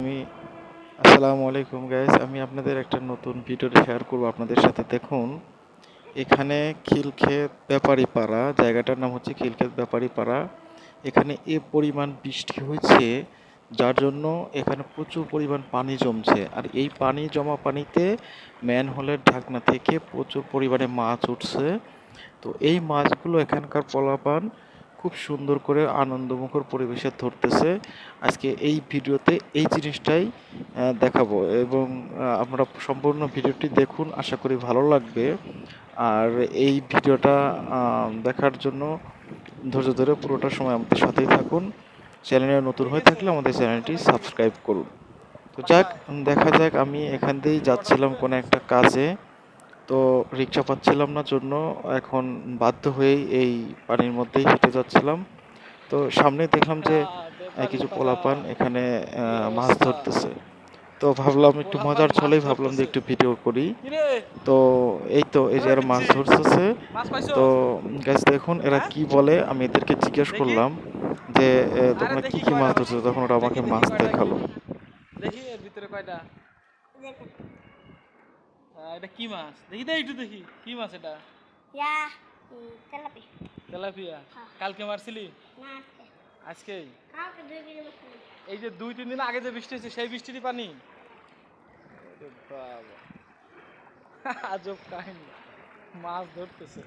আমি, আসসালামু আলাইকুম গাইস আমি আপনাদের একটা নতুন ভিডিও শেয়ার করব আপনাদের সাথে। দেখুন, এখানে খিলক্ষেত ব্যাপারী পাড়া জায়গাটার নাম হচ্ছে খিলক্ষেত ব্যাপারী পাড়া এখানে এ পরিমাণ বৃষ্টি হয়েছে, যার জন্য এখানে প্রচুর পরিমাণ পানি জমছে। আর এই পানি, জমা পানিতে ম্যানহোলের ঢাকনা থেকে প্রচুর পরিমাণে মাছ উঠছে। তো এই মাছগুলো এখানকার পোলাপান খুব সুন্দর করে আনন্দমুখর পরিবেশে ধরতেছে। আজকে এই ভিডিওতে এই জিনিসটাই দেখাবো এবং আপনারা সম্পূর্ণ ভিডিওটি দেখুন, আশা করি ভালো লাগবে। আর এই ভিডিওটা দেখার জন্য ধৈর্য ধরে পুরোটা সময় আমাদের সাথেই থাকুন। চ্যানেলে নতুন হয়ে থাকলে আমাদের চ্যানেলটি সাবস্ক্রাইব করুন। তো যাক, দেখা যাক, আমি এখান দিয়েই যাচ্ছিলাম কোনো একটা কাজে। তো রিক্সা পাচ্ছিলাম না জন্য এখন বাধ্য হয়েই এই পানির মধ্যেই হেঁটে যাচ্ছিলাম। তো সামনে দেখলাম যে কিছু পোলাপান এখানে মাছ ধরতেছে। তো ভাবলাম একটু মজার ছলেই ভাবলাম যে একটু ভিডিও করি। তো এই তো, এই যে এরা মাছ ধরতেছে। তো গাছ দেখুন এরা কি বলে, আমি এদেরকে জিজ্ঞেস করলাম যে তোমরা কি কি মাছ ধরছো তখন ওরা আমাকে মাছ দেখাল। দেখি এর ভিতরে কয়টা। এটা কি মাছ? দেখি দে একটু দেখি কি মাছ এটা? Ya, mm, তেলাপি। তেলাপিয়া? হ্যাঁ। কালকে মারছিলি? না আজকে। এই যে দুই তিন দিন আগে যে বৃষ্টি হয়েছে সেই বৃষ্টিরই পানি? আজব কাহিনী। মাছ ধরতেছে।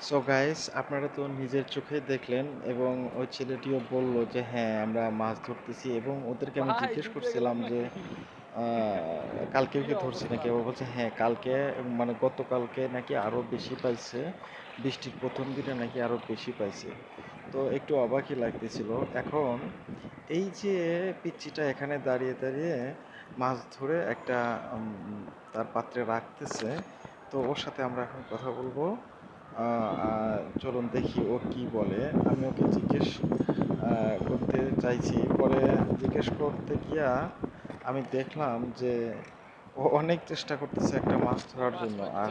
সো গাইস আপনারা তো নিজের চোখে দেখলেন এবং ওই ছেলেটিও বলল যে হ্যাঁ আমরা মাছ ধরতেছি এবং ওদেরকে আমি জিজ্ঞেস করছিলাম যে আহ, কি ধরছি নাকি? আবার বলছে হ্যাঁ কালকে মানে গতকালকে নাকি আরও বেশি পাইছে। বৃষ্টির প্রথম দিনে নাকি আরও বেশি পাইছে। তো একটু অবাকই লাগতেছিল। এখন এই যে পিচ্চিটা এখানে দাঁড়িয়ে দাঁড়িয়ে মাছ ধরে একটা তার পাত্রে রাখতেছে তো ওর সাথে আমরা এখন কথা বলব। চলুন দেখি ও কি বলে। আমি ওকে জিজ্ঞেস করতে চাইছি। পরে জিজ্ঞেস করতে গিয়া আমি দেখলাম যে ও অনেক চেষ্টা করতেছে একটা মাছ ধরার জন্য। আর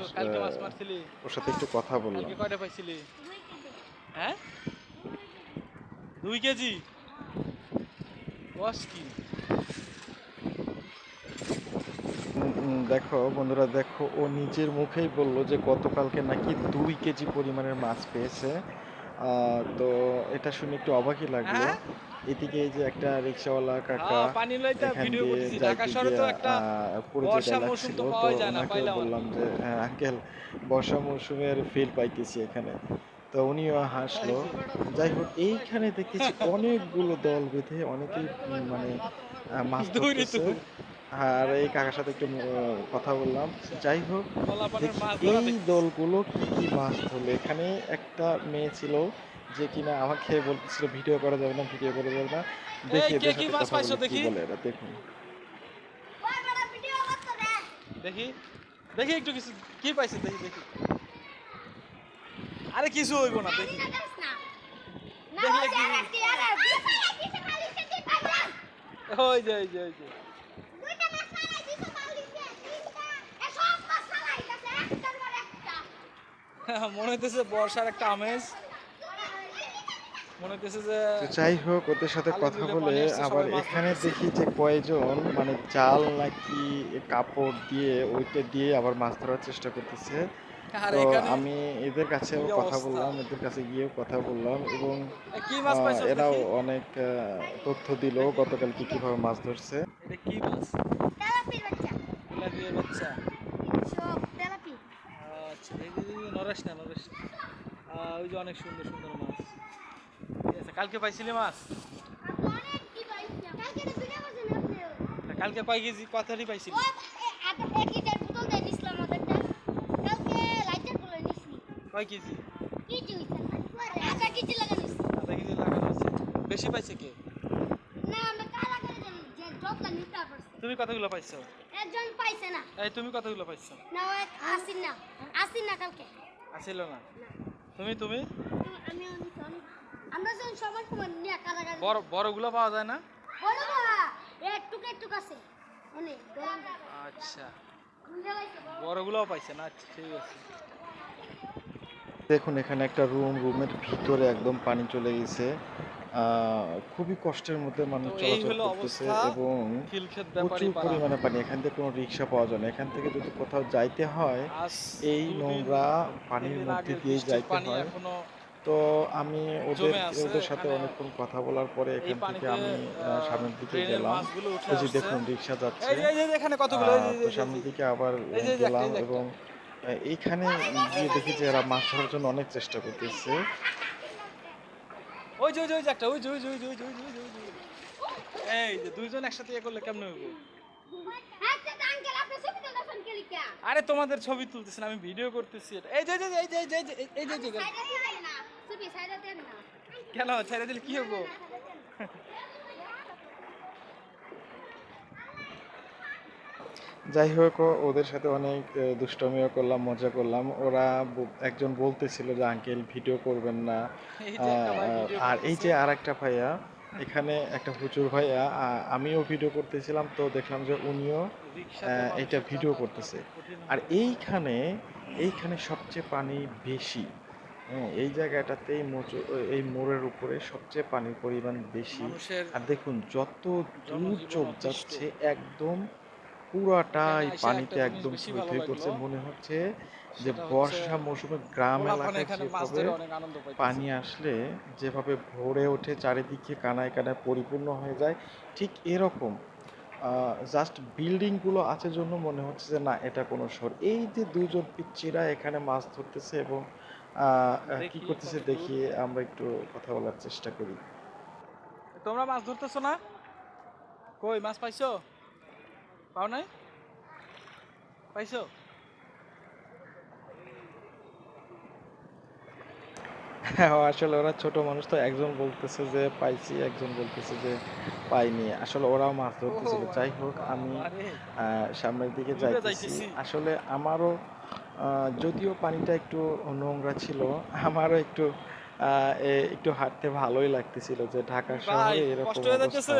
ওর সাথে একটু কথা বললাম। কয়টা পাইছিলি? হ্যাঁ? দুই কেজি? কি? দেখো বন্ধুরা দেখো ও নিজের মুখেই বলল যে গতকালকে নাকি দুই কেজি পরিমাণের মাছ পেয়েছে। তো এটা শুনে একটু অবাকই লাগল। হ্যাঁ? এদিকে এই যে একটা রিক্সাওয়ালা কাকা হ্যাঁ, পানি লইতে ভিডিও করতেছি ঢাকা শহরে তো একটা বর্ষা মৌসুম তো। পাওয়াই যায় না, পাইলাম। বললাম যে হ্যাঁ আঙ্কেল বর্ষা মৌসুমের ফিল পাইতেছি এখানে তো উনিও হাসলো যাই হোক এইখানে দেখতেছি অনেকগুলো দল বেঁধে অনেকেই মানে মাছ ধরতেছে। আর এই কাকার সাথে একটু কথা বললাম যাই হোক এই দলগুলো কি কি মাছ ধরলো এখানে একটা মেয়ে ছিল যে কিনা আমাকে বলতেছিল ভিডিও করা যাবে না ভিডিও করা যাবে না। দেখি কে কি মাছ পাইছো দেখি? বলে এরা দেখুন। দেখি দেখি একটু কিছু কি পাইছে দেখি দেখি। আরে কিছু হইব না দেখি। ওই যে ওই যে ওই যে ওই যে। দুইটা মাছ পাইলাই দিছে মালিকে তিনটা। এ সব মাছ ফালাই গেছে একটার পর একটা। মনে হইতেছে বর্ষার একটা আমেজ। মনে যে যাই হোক ওদের সাথে কথা বলে আবার এখানে দেখি যে কয়জন মানে জাল নাকি কাপড় দিয়ে ওইটা দিয়ে আবার মাছ ধরার চেষ্টা করতেছে। তো আমি এদের কাছেও কথা বললাম এদের কাছে গিয়েও কথা বললাম এবং এরাও অনেক তথ্য দিল গতকাল কি কীভাবে মাছ ধরছে। এটা কি মাছ? তেলাপিয়া বাচ্চা। আচ্ছা দেখি দেখি নরেশ না নরেশ। ওই যে অনেক সুন্দর সুন্দর মাছ। আছে কালকে পাইছিলি মাছ? কি পাইছি কালকে পাই গেছি কথারই পাইছিলি? কয় কেজি? কেজি আধা কেজি লাগানো আছে। বেশি পাইছে কে? তুমি কতগুলো পাইছো? একজন পাইছে না এই তুমি কতগুলো পাইছো? না আসিন। না আসিন না কালকে। আসিল না। তুমি তুমি? আমি অনেক আমরা যখন সবার সময় নিয়ে কারাগার বড় বড়গুলো পাওয়া যায় না? বড় বাবা একটুক একটুক আছে। অনেক আচ্ছা। বড়গুলোও পাইছে না? আচ্ছা ঠিক আছে। দেখুন এখানে একটা রুম রুমের ভিতরে একদম পানি চলে গেছে। খুবই কষ্টের মধ্যে মানুষ চলাচল করতেছে এবং প্রচুর পরিমাণে পানি। এখান থেকে কোনো রিক্সা পাওয়া যায় না। এখান থেকে যদি কোথাও যাইতে হয় এই নোংরা পানির মধ্যে দিয়ে যাইতে হয়। তো আমি ওদের ওদের সাথে অনেকক্ষণ কথা বলার পরে এখান থেকে আমি সামনের দিকে গেলাম ওই যে। দেখুন রিক্সা যাচ্ছে এই যে এই যে এখানে কতগুলো এই যে- আহ, এই তো সামনের দিকে আবার গেলাম। এবং এইখানে গিয়ে দেখি যে এরা মাছ ধরার জন্য অনেক চেষ্টা করতেছে ওই যে ওই যে একটা ওই যে ওই যে ওই যে ওই যে ওই যে ওই যে। এই যে দুইজন একসাথে ইয়ে করলে কেমন হইব আচ্ছা আরে তোমাদের ছবি তুলতেছেন আমি ভিডিও করতেছি এটা। এই যে এই যে এই যে এই যে এই যে দেন না। কেন? ছেড়ে দিলে কি হব? যাই হোক ওদের সাথে অনেক দুষ্টমিও করলাম মজা করলাম। ওরা একজন বলতেছিল যে আঙ্কেল ভিডিও করবেন না। আর এই যে আর একটা ভাইয়া এখানে একটা হুজুর ভাইয়া আমিও ভিডিও করতেছিলাম তো দেখলাম যে উনিও আহ, এটা ভিডিও করতেছে। আর এইখানে এইখানে সবচেয়ে পানি বেশি। হ্যাঁ এই জায়গাটাতেই মোচু- এই মোড়ের উপরে সবচেয়ে পানির পরিমাণ বেশি আর দেখুন যত দূর চোখ যাচ্ছে একদম পুরাটাই পানিতে একদম থই। করছে মনে হচ্ছে যে বর্ষা মৌসুমে গ্রাম এলাকায় যেভাবে। পানি আসলে যেভাবে ভরে ওঠে চারিদিকে কানায় কানায় পরিপূর্ণ হয়ে যায় ঠিক এরকম জাস্ট বিল্ডিংগুলো আছে জন্য মনে হচ্ছে যে না এটা কোনো শহর এই যে দুজন পিচ্চিরা এখানে মাছ ধরতেছে এবং কি করতেছে দেখি আমরা একটু কথা বলার চেষ্টা করি। তোমরা মাছ ধরতেছো না? কই মাছ পাইছো? পাও নাই? পাইছো? আসলে ওরা ছোট মানুষ তো একজন বলতেছে যে পাইছি একজন বলতেছে যে পাইনি। আসলে ওরাও মাছ ধরতেছিল। যাই হোক আমি সামনের দিকে যাইতেছি। আসলে আমারও যদিও পানিটা একটু নোংরা ছিল আমারও একটু একটু হাঁটতে ভালোই লাগতেছিল যে ঢাকা শহরে এরকম অবস্থা।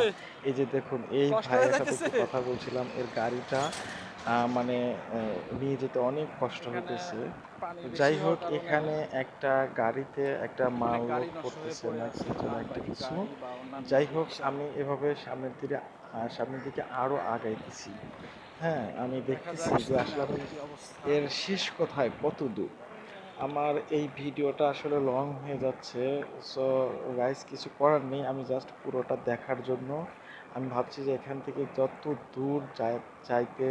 এই যে দেখুন এই ভাইয়ের সাথে কথা বলছিলাম এর গাড়িটা মানে নিয়ে যেতে অনেক কষ্ট হইতেছে। যাই হোক এখানে একটা গাড়িতে একটা মাল গাড়ি লোড করতেছে না একটা কিছু। যাই হোক আমি এভাবে সামনের দিকে সামনের দিকে আরও আগাইতেছি। হ্যাঁ আমি দেখা দেখতেছি যে আসলে। এর শেষ কোথায় কত দূর। আমার এই ভিডিওটা আসলে লং হয়ে যাচ্ছে সো গাইস কিছু করার নেই আমি জাস্ট পুরোটা দেখার জন্য। আমি ভাবছি যে এখান থেকে যত দূর যাইতে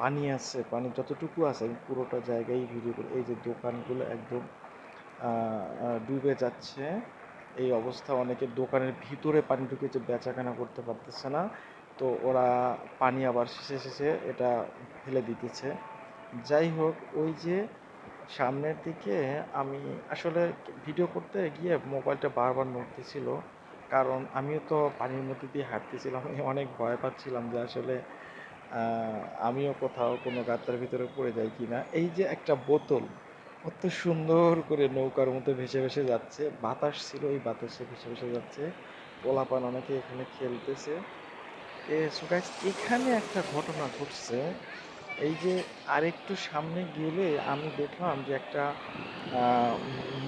পানি আছে পানি যতটুকু আছে আমি পুরোটা জায়গায় ভিডিও করি এই যে দোকানগুলো একদম ডুবে যাচ্ছে। এই অবস্থা অনেকের দোকানের ভিতরে পানি ঢুকেছে বেচাকেনা করতে পারতেছে না। তো ওরা পানি আবার শেষে শেষে এটা ফেলে দিতেছে। যাই হোক, ওই যে সামনের দিকে আমি আসলে ভিডিও করতে গিয়ে মোবাইলটা বারবার নড়তেছিল, কারণ আমিও তো পানির মধ্যে দিয়ে হাঁটতেছিলাম, আমি অনেক ভয় পাচ্ছিলাম যে আসলে আমিও কোথাও কোনো গাতার ভিতরে পড়ে যাই কিনা। এই যে একটা বোতল, কত সুন্দর করে নৌকার মধ্যে ভেসে ভেসে যাচ্ছে। বাতাস ছিল, এই বাতাসে ভেসে ভেসে যাচ্ছে। পোলাপান অনেকে এখানে খেলতেছে। এখানে একটা ঘটনা ঘটছে। এই যে আরেকটু সামনে গেলে আমি দেখলাম যে একটা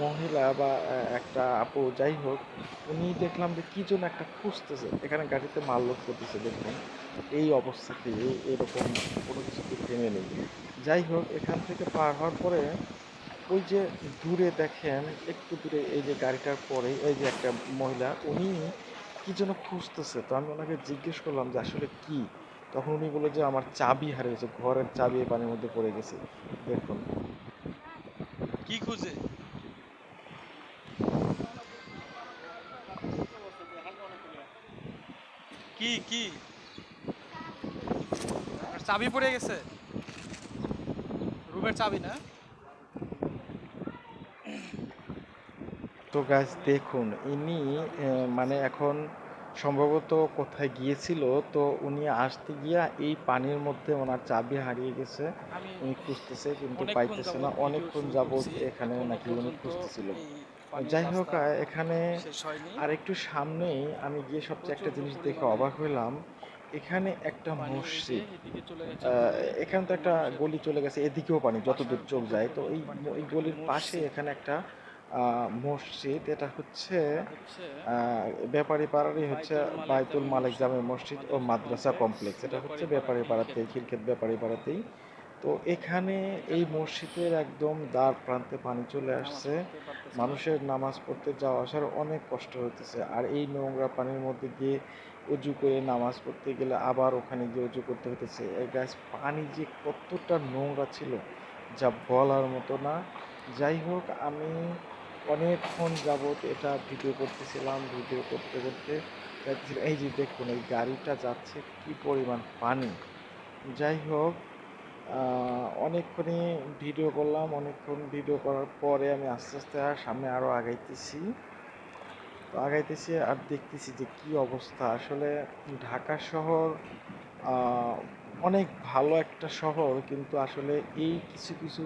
মহিলা বা একটা আপু, যাই হোক, উনি দেখলাম যে কি জন্য একটা খুঁজতেছে। এখানে গাড়িতে মাল লোড করতেছে, দেখুন। এই অবস্থাতে এরকম কোনো কিছুতে থেমে নেই। যাই হোক, এখান থেকে পার হওয়ার পরে ওই যে দূরে দেখেন, একটু দূরে এই যে গাড়িটার পরে এই যে একটা মহিলা, উনি কি যেন খুঁজতেছে? তো আমি ওনাকে জিজ্ঞেস করলাম যে, আসলে কি? তখন উনি বলে যে, আমার চাবি হারিয়েছে, ঘরের চাবি পানির মধ্যে পড়ে গেছে। দেখুন। কি খুঁজে? কি কি? চাবি পড়ে গেছে। রুমের চাবি না? তো গাছ দেখুন ইনি মানে এখন সম্ভবত কোথায় গিয়েছিল তো উনি আসতে গিয়া এই পানির মধ্যে ওনার চাবি হারিয়ে গেছে। উনি খুঁজতেছে কিন্তু পাইতেছে না। অনেকক্ষণ করছি, এখানে নাকি উনি খুঁজতেছিল। যাই হোক এখানে আর একটু সামনেই আমি গিয়ে সবচেয়ে একটা জিনিস দেখে অবাক হইলাম। এখানে একটা মসজিদ। এখানে তো একটা গলি চলে গেছে এদিকেও পানি যতদূর চোখ যায়। তো এই গলির পাশে এখানে একটা মসজিদ এটা হচ্ছে হচ্ছে ব্যাপারী পাড়ারই হচ্ছে বাইতুল মালিক জামে মসজিদ। ও মাদ্রাসা কমপ্লেক্স। এটা হচ্ছে ব্যাপারী ব্যাপারী পাড়াতেই খিলক্ষেত ব্যাপারী পাড়াতেই। তো এখানে এই মসজিদের একদম দ্বার প্রান্তে পানি চলে আসছে। মানুষের নামাজ পড়তে যাওয়া আসার অনেক কষ্ট হতেছে আর এই নোংরা পানির মধ্যে গিয়ে উজু করে নামাজ পড়তে গেলে আবার ওখানে গিয়ে উজু করতে হতেছে এই গাছ পানি যে কতটা নোংরা ছিল যা বলার মতো না। যাই হোক আমি অনেকক্ষণ যাবত এটা ভিডিও করতেছিলাম, ভিডিও করতে করতে। এই যে দেখুন, এই গাড়িটা যাচ্ছে কি পরিমাণ পানি যাই হোক অনেকক্ষণই ভিডিও করলাম, অনেকক্ষণ ভিডিও করার পরে আমি আস্তে আস্তে আর সামনে আরও আগাইতেছি তো আগাইতেছি আর দেখতেছি যে কি অবস্থা আসলে ঢাকা শহর অনেক ভালো একটা শহর, কিন্তু আসলে এই কিছু কিছু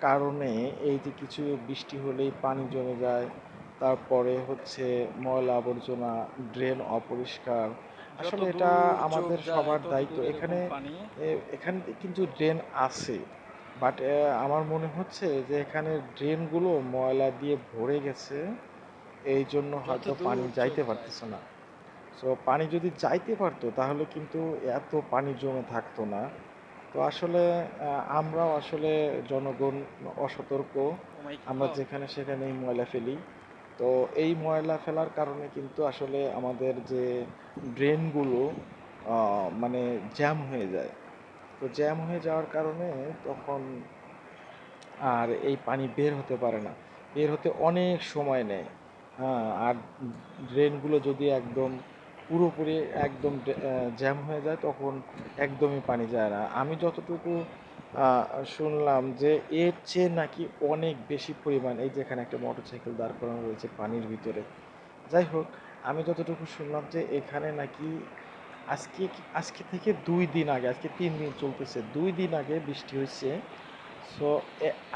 কারণে এই যে কিছু বৃষ্টি হলেই পানি জমে যায় তারপরে হচ্ছে ময়লা আবর্জনা ড্রেন অপরিষ্কার। আসলে এটা আমাদের সবার দায়িত্ব। এখানে এ- এখানে কিন্তু ড্রেন আছে বাট আমার মনে হচ্ছে যে এখানে ড্রেনগুলো ময়লা দিয়ে ভরে গেছে এই জন্য হয়তো পানি যাইতে পারতেছে না। সো পানি যদি যাইতে পারতো তাহলে কিন্তু এত পানি জমে থাকতো না। তো আসলে আমরাও আসলে জনগণ অসতর্ক। আমরা যেখানে সেখানেই ময়লা ফেলি। তো এই ময়লা ফেলার কারণে কিন্তু আসলে আমাদের যে ড্রেনগুলো মানে জ্যাম হয়ে যায়। তো জ্যাম হয়ে যাওয়ার কারণে তখন আর এই পানি বের হতে পারে না। বের হতে অনেক সময় নেয়। হ্যাঁ আর ড্রেনগুলো যদি একদম পুরোপুরি একদম জ্যাম হয়ে যায়, তখন একদমই পানি যায় না। আমি যতটুকু শুনলাম যে এর চেয়ে নাকি অনেক বেশি পরিমাণ এই যেখানে একটা মোটরসাইকেল দাঁড় করানো রয়েছে পানির ভিতরে। যাই হোক, আমি যতটুকু শুনলাম যে এখানে নাকি আজকে আজকে থেকে দুই দিন আগে, আজকে তিন দিন চলতেছে, দুই দিন আগে বৃষ্টি হয়েছে। সো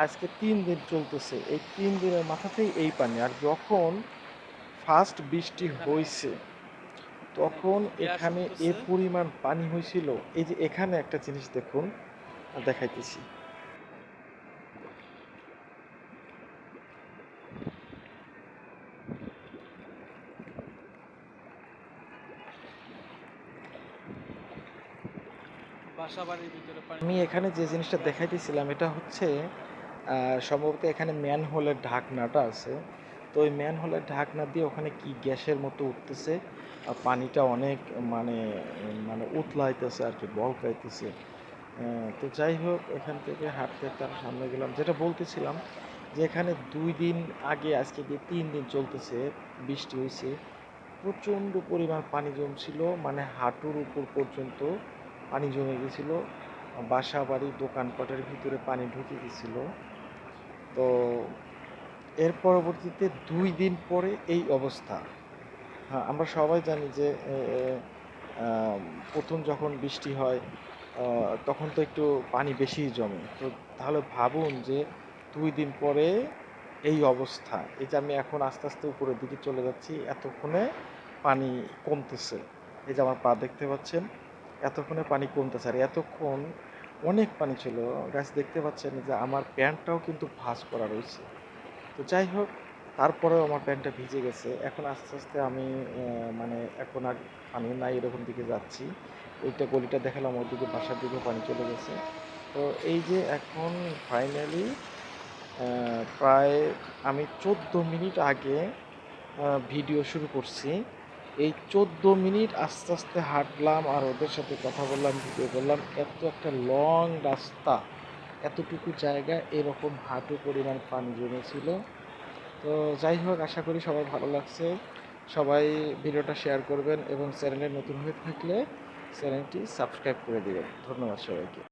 আজকে তিন দিন চলতেছে, এই তিন দিনের মাথাতেই এই পানি। আর যখন ফার্স্ট বৃষ্টি হয়েছে তখন এখানে এ। পরিমাণ পানি হয়েছিল এই যে এখানে একটা জিনিস দেখুন দেখাইতেছি। আমি এখানে যে জিনিসটা দেখাইতেছিলাম এটা হচ্ছে আহ, সম্ভবত এখানে ম্যান হোলের ঢাকনাটা আছে। তো ওই ম্যান হোলের ঢাকনা দিয়ে ওখানে কি গ্যাসের মতো উঠতেছে, আর পানিটা অনেক মানে মানে উতলাইতেছে আর কি, বলকাইতেছে। তো যাই হোক, এখান থেকে হাঁটতে তার সামনে গেলাম। যেটা বলতেছিলাম যে এখানে দুই দিন আগে, আজকে দিয়ে তিন দিন চলতেছে, বৃষ্টি হয়েছে প্রচণ্ড পরিমাণ পানি জমছিল মানে হাঁটুর উপর পর্যন্ত পানি জমে গেছিল। বাসা বাড়ি, দোকানপাটের ভিতরে পানি ঢুকে গেছিল। তো এর পরবর্তীতে দুই দিন পরে এই অবস্থা। হ্যাঁ আমরা সবাই জানি যে প্রথম যখন বৃষ্টি হয় তখন তো একটু পানি বেশিই জমে। তো তাহলে ভাবুন যে, দুই দিন পরে এই অবস্থা। এই যে আমি এখন আস্তে আস্তে উপরের দিকে চলে যাচ্ছি, এতক্ষণে পানি কমতেছে। এই যে আমার পা দেখতে পাচ্ছেন, এতক্ষণে পানি কমতেছে। আর এতক্ষণ অনেক পানি ছিল। গাছ দেখতে পাচ্ছেন যে, আমার প্যান্টটাও কিন্তু ভাঁজ করা রয়েছে। তো যাই হোক, তারপরেও আমার প্যান্টটা ভিজে গেছে। এখন আস্তে আস্তে আমি মানে এখন আর পানি নাই এরকম দিকে যাচ্ছি। ওইটা গলিটা দেখালাম, ওইদিকে বাসার দিকে পানি চলে গেছে। তো এই যে এখন ফাইনালি প্রায় আমি চোদ্দ মিনিট আগে ভিডিও শুরু করছি। এই চোদ্দ মিনিট আস্তে আস্তে হাঁটলাম আর ওদের সাথে কথা বললাম ভিডিও করলাম। এত একটা লং রাস্তা। এতটুকু জায়গা এরকম হাঁটু পরিমাণ পানি জমেছিল। তো যাই হোক, আশা করি সবার ভালো লাগছে। সবাই ভিডিওটা শেয়ার করবেন এবং চ্যানেলে নতুন হয়ে থাকলে চ্যানেলটি সাবস্ক্রাইব করে দেবেন। ধন্যবাদ সবাইকে।